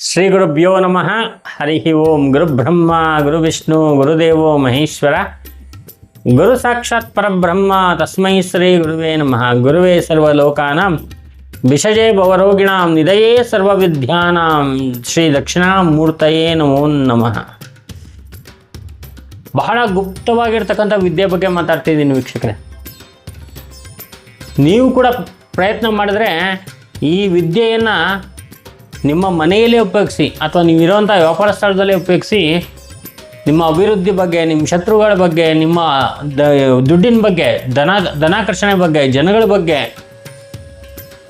ಶ್ರೀ ಗುರುಭ್ಯೋ ನಮಃ. ಹರಿ ಓಂ ಗುರುಬ್ರಹ್ಮ ಗುರುವಿಷ್ಣು ಗುರುದೇವೋ ಮಹೇಶ್ವರ. ಗುರು ಸಾಕ್ಷಾತ್ ಪರಬ್ರಹ್ಮ, ತಸ್ಮೈ ಶ್ರೀ ಗುರುವೇ ನಮಃ. ಗುರುವೇ ಸರ್ವಲೋಕಾನಾಂ, ವಿಷಜೇ ಭವರೋಗಿಣಾಂ ನಿಧಯೇ ಸರ್ವವಿದ್ಯಾನಾಂ, ಶ್ರೀ ದಕ್ಷಿಣಾಮೂರ್ತಯೇ ನಮೋ ನಮಃ. ಬಹಳ ಗುಪ್ತವಾಗಿರ್ತಕ್ಕಂಥ ವಿದ್ಯೆ ಬಗ್ಗೆ ಮಾತಾಡ್ತಿದ್ದೀನಿ ವೀಕ್ಷಕರೇ. ನೀವು ಕೂಡ ಪ್ರಯತ್ನ ಮಾಡಿದ್ರೆ ಈ ವಿದ್ಯೆಯನ್ನು ನಿಮ್ಮ ಮನೆಯಲ್ಲೇ ಉಪಯೋಗಿಸಿ ಅಥವಾ ನೀವು ಇರುವಂಥ ವ್ಯಾಪಾರ ಸ್ಥಳದಲ್ಲೇ ಉಪಯೋಗಿಸಿ ನಿಮ್ಮ ಅಭಿವೃದ್ಧಿ ಬಗ್ಗೆ, ನಿಮ್ಮ ಶತ್ರುಗಳ ಬಗ್ಗೆ, ನಿಮ್ಮ ದುಡ್ಡಿನ ಬಗ್ಗೆ ಧನ ಧನಾಕರ್ಷಣೆ ಬಗ್ಗೆ, ಜನಗಳ ಬಗ್ಗೆ,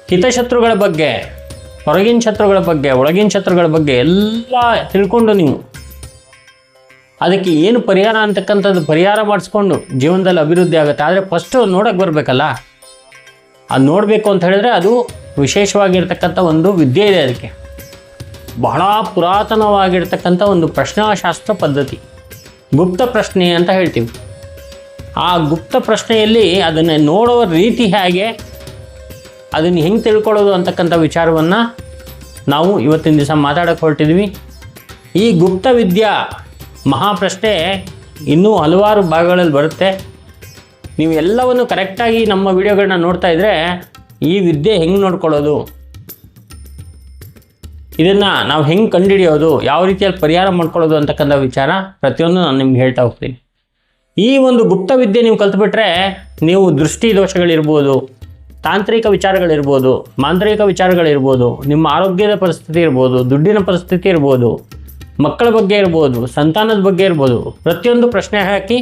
ಹಿತಶತ್ರುಗಳ ಬಗ್ಗೆ, ಹೊರಗಿನ ಶತ್ರುಗಳ ಬಗ್ಗೆ, ಒಳಗಿನ ಶತ್ರುಗಳ ಬಗ್ಗೆ ಎಲ್ಲ ತಿಳ್ಕೊಂಡು ನೀವು ಅದಕ್ಕೆ ಏನು ಪರಿಹಾರ ಅಂತಕ್ಕಂಥದ್ದು ಪರಿಹಾರ ಮಾಡಿಸ್ಕೊಂಡು ಜೀವನದಲ್ಲಿ ಅಭಿವೃದ್ಧಿ ಆಗುತ್ತೆ. ಆದರೆ ಫಸ್ಟು ನೋಡೋಕ್ಕೆ ಬರಬೇಕಲ್ಲ? ಅದು ನೋಡಬೇಕು ಅಂತ ಹೇಳಿದ್ರೆ ಅದು ವಿಶೇಷವಾಗಿರ್ತಕ್ಕಂಥ ಒಂದು ವಿದ್ಯೆ ಇದೆ ಅದಕ್ಕೆ. ಬಹಳ ಪುರಾತನವಾಗಿರ್ತಕ್ಕಂಥ ಒಂದು ಪ್ರಶ್ನಾಶಾಸ್ತ್ರ ಪದ್ಧತಿ. ಗುಪ್ತ ಪ್ರಶ್ನೆ ಅಂತ ಹೇಳ್ತೀವಿ. ಆ ಗುಪ್ತ ಪ್ರಶ್ನೆಯಲ್ಲಿ ಅದನ್ನು ನೋಡುವ ರೀತಿ ಹೇಗೆ, ಅದನ್ನು ಹೆಂಗೆ ತಿಳ್ಕೊಳ್ಳೋದು ಅಂತಕ್ಕಂಥ ವಿಚಾರವನ್ನು ನಾವು ಇವತ್ತಿನ ದಿವಸ ಮಾತಾಡೋಕ್ಕೆ ಹೊರಟಿದ್ವಿ. ಈ ಗುಪ್ತ ವಿದ್ಯಾ ಮಹಾಪ್ರಶ್ನೆ ಇನ್ನೂ ಹಲವಾರು ಭಾಗಗಳಲ್ಲಿ ಬರುತ್ತೆ. ನೀವು ಎಲ್ಲವನ್ನು ಕರೆಕ್ಟಾಗಿ ನಮ್ಮ ವಿಡಿಯೋಗಳನ್ನ ನೋಡ್ತಾ ಇದ್ದರೆ ಈ ವಿದ್ಯೆ ಹೆಂಗೆ ನೋಡ್ಕೊಳ್ಳೋದು? ಇದನ್ನು ನಾವು ಹೆಂಗೆ ಕಂಡುಹಿಡಿಯೋದು, ಯಾವ ರೀತಿಯಲ್ಲಿ ಪರಿಹಾರ ಮಾಡ್ಕೊಳ್ಳೋದು ಅಂತಕ್ಕಂಥ ವಿಚಾರ ಪ್ರತಿಯೊಂದು ನಾನು ನಿಮ್ಗೆ ಹೇಳ್ತಾ ಹೋಗ್ತೀನಿ. ಈ ಒಂದು ಗುಪ್ತ ವಿದ್ಯೆ ನೀವು ಕಲ್ತ್ಬಿಟ್ರೆ ನೀವು ದೃಷ್ಟಿ ದೋಷಗಳಿರ್ಬೋದು, ತಾಂತ್ರಿಕ ವಿಚಾರಗಳಿರ್ಬೋದು, ಮಾಂತ್ರಿಕ ವಿಚಾರಗಳಿರ್ಬೋದು, ನಿಮ್ಮ ಆರೋಗ್ಯದ ಪರಿಸ್ಥಿತಿ ಇರ್ಬೋದು, ದುಡ್ಡಿನ ಪರಿಸ್ಥಿತಿ ಇರ್ಬೋದು, ಮಕ್ಕಳ ಬಗ್ಗೆ ಇರ್ಬೋದು, ಸಂತಾನದ ಬಗ್ಗೆ ಇರ್ಬೋದು, ಪ್ರತಿಯೊಂದು ಪ್ರಶ್ನೆ ಹಾಕಿ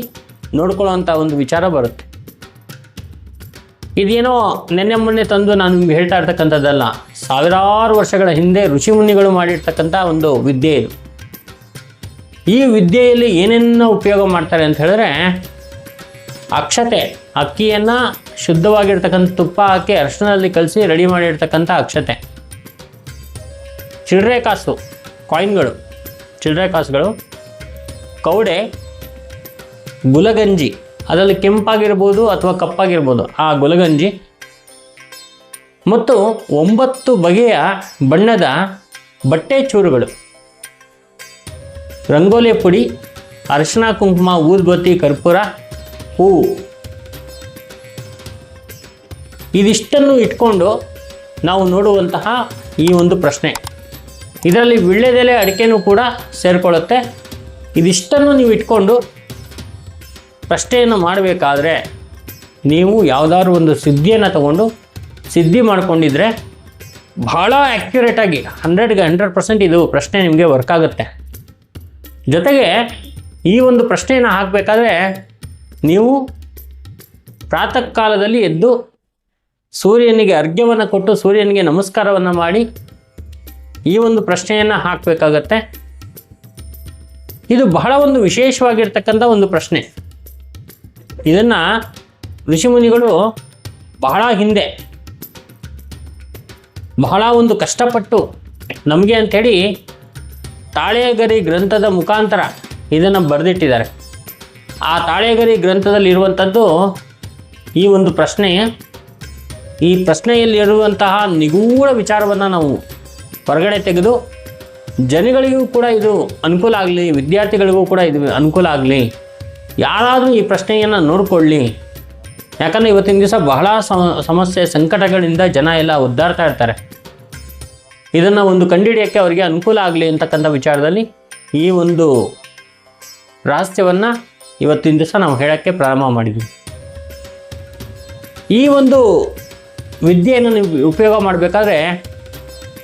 ನೋಡ್ಕೊಳ್ಳೋವಂಥ ಒಂದು ವಿಚಾರ ಬರುತ್ತೆ. ಇದೇನೋ ನೆನ್ನೆ ಮೊನ್ನೆ ತಂದು ನಾನು ನಿಮ್ಗೆ ಹೇಳ್ತಾ ಇರ್ತಕ್ಕಂಥದ್ದಲ್ಲ, ಸಾವಿರಾರು ವರ್ಷಗಳ ಹಿಂದೆ ಋಷಿಮುನಿಗಳು ಮಾಡಿರ್ತಕ್ಕಂಥ ಒಂದು ವಿದ್ಯೆ ಇದು. ಈ ವಿದ್ಯೆಯಲ್ಲಿ ಏನೇನು ಉಪಯೋಗ ಮಾಡ್ತಾರೆ ಅಂತ ಹೇಳಿದ್ರೆ, ಅಕ್ಷತೆ, ಅಕ್ಕಿಯನ್ನು ಶುದ್ಧವಾಗಿರ್ತಕ್ಕಂಥ ತುಪ್ಪ ಹಾಕಿ ಅರ್ಶನಲ್ಲಿ ಕಲಸಿ ರೆಡಿ ಮಾಡಿರ್ತಕ್ಕಂಥ ಅಕ್ಷತೆ. ಚಿಲ್ಲರೆ ಕಾಸು, ಕಾಯಿನ್ಗಳು ಚಿಲ್ಲರೆ ಕಾಸುಗಳು. ಕೌಡೆ, ಗುಲಗಂಜಿ ಅದರಲ್ಲಿ ಕೆಂಪಾಗಿರ್ಬೋದು ಅಥವಾ ಕಪ್ಪಾಗಿರ್ಬೋದು. ಆ ಗುಲಗಂಜಿ. ಮತ್ತು ಒಂಬತ್ತು ಬಗೆಯ ಬಣ್ಣದ ಬಟ್ಟೆ ಚೂರುಗಳು. ರಂಗೋಲಿ ಪುಡಿ ಅರಿಶಿನ ಕುಂಕುಮ ಊದ್ಬತ್ತಿ ಕರ್ಪೂರ ಹೂವು ಇದಿಷ್ಟನ್ನು ಇಟ್ಕೊಂಡು ನಾವು ನೋಡುವಂತಹ ಈ ಒಂದು ಪ್ರಶ್ನೆ. ಇದರಲ್ಲಿ ವಿಳ್ಳೆದೆಲೆ ಅಡಿಕೆನೂ ಕೂಡ ಸೇರಿಕೊಳ್ಳುತ್ತೆ. ಇದಿಷ್ಟನ್ನು ನೀವು ಇಟ್ಕೊಂಡು ಪ್ರಶ್ನೆಯನ್ನು ಮಾಡಬೇಕಾದ್ರೆ ನೀವು ಯಾವುದಾದ್ರು ಒಂದು ಸಿದ್ಧಿಯನ್ನು ತಗೊಂಡು ಸಿದ್ಧಿ ಮಾಡ್ಕೊಂಡಿದ್ರೆ ಭಾಳ ಆ್ಯಕ್ಯುರೇಟಾಗಿ ಹಂಡ್ರೆಡ್ಗೆ ಹಂಡ್ರೆಡ್ ಪರ್ಸೆಂಟ್ ಇದು ಪ್ರಶ್ನೆ ನಿಮಗೆ ವರ್ಕ್ ಆಗುತ್ತೆ. ಜೊತೆಗೆ ಈ ಒಂದು ಪ್ರಶ್ನೆಯನ್ನು ಹಾಕಬೇಕಾದ್ರೆ ನೀವು ಪ್ರಾತಃ ಕಾಲದಲ್ಲಿ ಎದ್ದು ಸೂರ್ಯನಿಗೆ ಅರ್ಘ್ಯವನ್ನು ಕೊಟ್ಟು ಸೂರ್ಯನಿಗೆ ನಮಸ್ಕಾರವನ್ನು ಮಾಡಿ ಈ ಒಂದು ಪ್ರಶ್ನೆಯನ್ನು ಹಾಕಬೇಕಾಗತ್ತೆ. ಇದು ಬಹಳ ಒಂದು ವಿಶೇಷವಾಗಿರ್ತಕ್ಕಂಥ ಒಂದು ಪ್ರಶ್ನೆ. ಇದನ್ನು ಋಷಿಮುನಿಗಳು ಬಹಳ ಹಿಂದೆ, ಬಹಳ ಒಂದು ಕಷ್ಟಪಟ್ಟು ನಮಗೆ ಅಂಥೇಳಿ ತಾಳೆಗರಿ ಗ್ರಂಥದ ಮುಖಾಂತರ ಇದನ್ನು ಬರೆದಿಟ್ಟಿದ್ದಾರೆ. ಆ ತಾಳೆಗರಿ ಗ್ರಂಥದಲ್ಲಿರುವಂಥದ್ದು ಈ ಒಂದು ಪ್ರಶ್ನೆ. ಈ ಪ್ರಶ್ನೆಯಲ್ಲಿರುವಂತಹ ನಿಗೂಢ ವಿಚಾರವನ್ನು ನಾವು ಹೊರಗಡೆ ತೆಗೆದು ಜನಗಳಿಗೂ ಕೂಡ ಇದು ಅನುಕೂಲ ಆಗಲಿ, ವಿದ್ಯಾರ್ಥಿಗಳಿಗೂ ಕೂಡ ಇದು ಅನುಕೂಲ ಆಗಲಿ ಯಾರಾದರೂ ಈ ಪ್ರಶ್ನೆಯನ್ನು ನೋಡಿಕೊಳ್ಳಿ. ಯಾಕಂದರೆ ಇವತ್ತಿನ ದಿವಸ ಬಹಳ ಸಮ- ಸಮಸ್ಯೆ ಸಂಕಟಗಳಿಂದ ಜನ ಎಲ್ಲ ಒದ್ದಾಡ್ತಾ ಇರ್ತಾರೆ. ಇದನ್ನು ಒಂದು ಕಂಡಿಡಿಯೋಕ್ಕೆ ಅವರಿಗೆ ಅನುಕೂಲ ಆಗಲಿ ಅಂತಕ್ಕಂಥ ವಿಚಾರದಲ್ಲಿ ಈ ಒಂದು ರಹಸ್ಯವನ್ನು ಇವತ್ತಿನ ದಿವಸ ನಾವು ಹೇಳೋಕ್ಕೆ ಪ್ರಾರಂಭ ಮಾಡಿದ್ವಿ. ಈ ಒಂದು ವಿದ್ಯೆಯನ್ನು ನೀವು ಉಪಯೋಗ ಮಾಡಬೇಕಾದ್ರೆ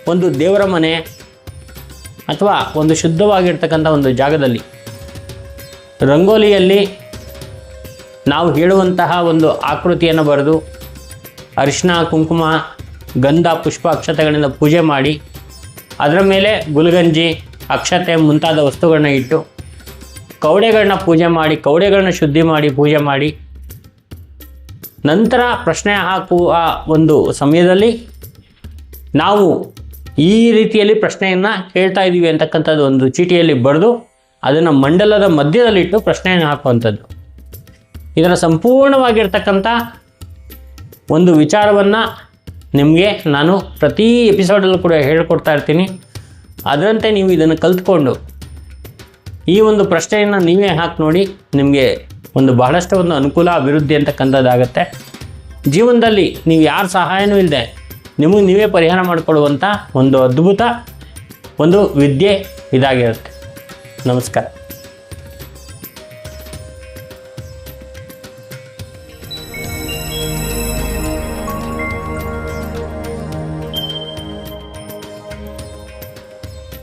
ಒಂದು ದೇವರ ಮನೆ ಅಥವಾ ಒಂದು ಶುದ್ಧವಾಗಿರ್ತಕ್ಕಂಥ ಒಂದು ಜಾಗದಲ್ಲಿ ರಂಗೋಲಿಯಲ್ಲಿ ನಾವು ಹೇಳುವಂತಹ ಒಂದು ಆಕೃತಿಯನ್ನು ಬರೆದು ಅರಿಶಿನ ಕುಂಕುಮ, ಗಂಧ, ಪುಷ್ಪ ಅಕ್ಷತೆಗಳಿಂದ ಪೂಜೆ ಮಾಡಿ, ಅದರ ಮೇಲೆ ಗುಲ್ಗಂಜಿ, ಅಕ್ಷತೆ ಮುಂತಾದ ವಸ್ತುಗಳನ್ನ ಇಟ್ಟು ಕವಡೆಗಳನ್ನ ಪೂಜೆ ಮಾಡಿ ಕವಡೆಗಳನ್ನ ಶುದ್ಧಿ ಮಾಡಿ, ಪೂಜೆ ಮಾಡಿ, ನಂತರ ಪ್ರಶ್ನೆ ಹಾಕುವ ಒಂದು ಸಮಯದಲ್ಲಿ ನಾವು ಈ ರೀತಿಯಲ್ಲಿ ಪ್ರಶ್ನೆಯನ್ನು ಕೇಳ್ತಾ ಇದ್ದೀವಿ ಅಂತಕ್ಕಂಥದ್ದು ಒಂದು ಚೀಟಿಯಲ್ಲಿ ಬರೆದು ಅದನ್ನು ಮಂಡಲದ ಮಧ್ಯದಲ್ಲಿಟ್ಟು ಪ್ರಶ್ನೆಯನ್ನು ಹಾಕುವಂಥದ್ದು. ಇದರ ಸಂಪೂರ್ಣವಾಗಿರ್ತಕ್ಕಂಥ ಒಂದು ವಿಚಾರವನ್ನು ನಿಮಗೆ ನಾನು ಪ್ರತಿ ಎಪಿಸೋಡಲ್ಲೂ ಕೂಡ ಹೇಳಿಕೊಡ್ತಾ ಇರ್ತೀನಿ. ಅದರಂತೆ ನೀವು ಇದನ್ನು ಕಲ್ತ್ಕೊಂಡು ಈ ಒಂದು ಪ್ರಶ್ನೆಯನ್ನು ನೀವೇ ಹಾಕಿ ನೋಡಿ ನಿಮಗೆ ಒಂದು ಬಹಳಷ್ಟು ಒಂದು ಅನುಕೂಲ ಅಭಿವೃದ್ಧಿ ಅಂತಕ್ಕಂಥದ್ದಾಗತ್ತೆ ಜೀವನದಲ್ಲಿ ನೀವು ಯಾರ ಸಹಾಯನೂ ಇಲ್ಲದೆ ನಿಮಗೆ ನೀವೇ ಪರಿಹಾರ ಮಾಡಿಕೊಳ್ಳುವಂಥ ಒಂದು ಅದ್ಭುತ ಒಂದು ವಿದ್ಯೆ ಇದಾಗಿರುತ್ತೆ. Não, cara.